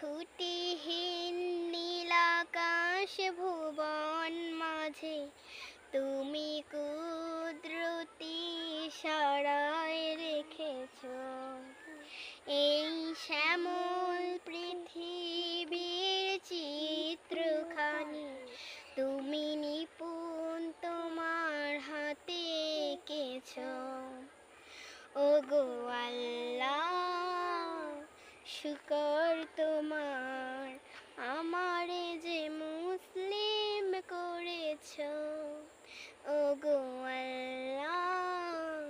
খুঁটিহীন নীলাকাশ ভুবন মাঝে। তুমি কুদরতি সারায় রেখেছ। এই শ্যামল পৃথিবীর চিত্রখানি, তুমি নিপুণ তোমার হাতে কেছ ও গো আল্লাহ শুকর তোমার আমারে যে মুসলিম করেছ। ও গো আল্লাহ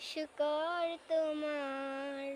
শুকর তোমার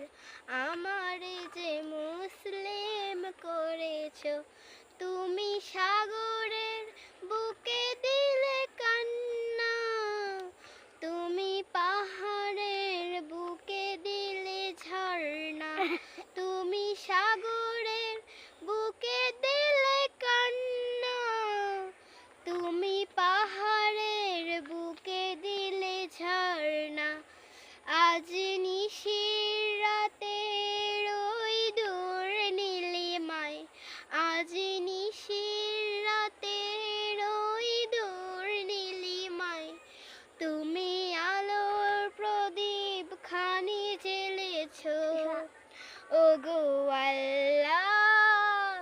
ও গো আল্লাহ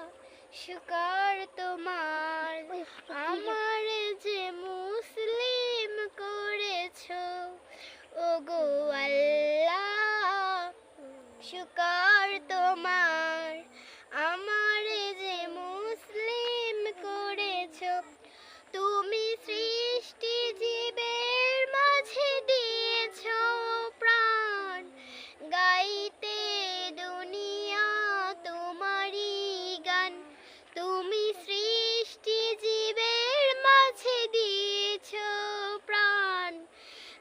শুকর তোমার।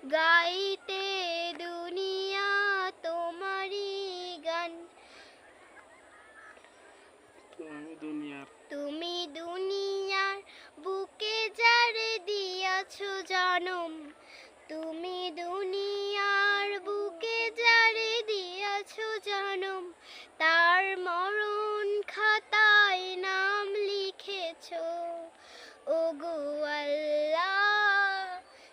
がいて